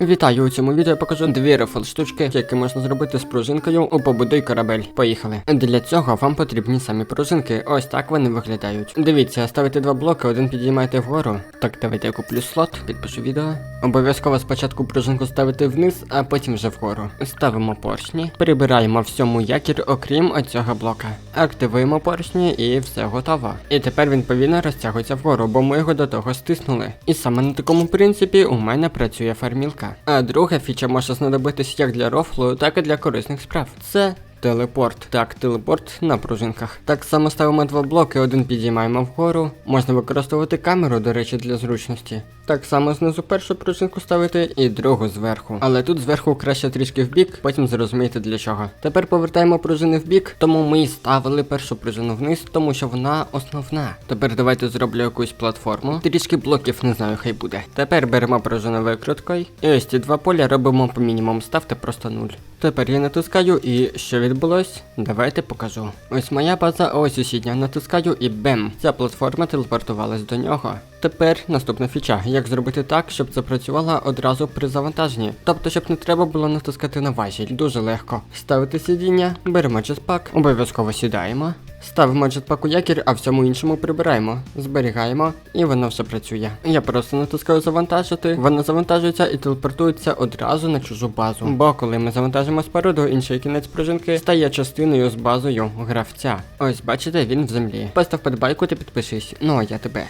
Вітаю у цьому відео покажу дві рефл штучки, які можна зробити з пружинкою у побудуй корабель. Поїхали. Для цього вам потрібні самі пружинки. Ось так вони виглядають. Дивіться, ставите два блоки, один підіймаєте вгору. Так, давайте я куплю слот, підпишу відео. Обов'язково спочатку пружинку ставити вниз, а потім вже вгору. Ставимо поршні, прибираємо всьому якір, окрім оцього блока. Активуємо поршні і все готово. І тепер він повільно розтягується вгору, бо ми його до того стиснули. І саме на такому принципі у мене працює фармілка. А друга фіча може знадобитись як для рофлу, так і для корисних справ. Це Телепорт. Так, телепорт на пружинках. Так само ставимо два блоки, один підіймаємо вгору. Можна використовувати камеру, до речі, для зручності. Так само знизу першу пружинку ставити і другу зверху. Але тут зверху краще трішки в бік, потім зрозумієте для чого. Тепер повертаємо пружини в бік, тому ми і ставили першу пружину вниз, тому що вона основна. Тепер давайте зроблю якусь платформу. Трішки блоків не знаю, хай буде. Тепер беремо пружину викруткою. І ось ці два поля робимо по мінімуму, ставте просто нуль. Тепер я натискаю і що відбулось? Давайте покажу. Ось моя база, ось сусідня. Натискаю і бем. Ця платформа телепортувалась до нього. Тепер наступна фіча. Як зробити так, щоб це працювало одразу при завантаженні. Тобто, щоб не треба було натискати на важіль. Дуже легко. Ставити сидіння, беремо джетпак, обов'язково сідаємо. Ставимо джетпаку якір, а всьому іншому прибираємо, зберігаємо, і воно все працює. Я просто натискаю завантажити, воно завантажується і телепортується одразу на чужу базу. Бо коли ми завантажимо споруду, інший кінець пружинки стає частиною з базою гравця. Ось бачите, він в землі. Постав подбайку та підпишись. Ну а я тебе.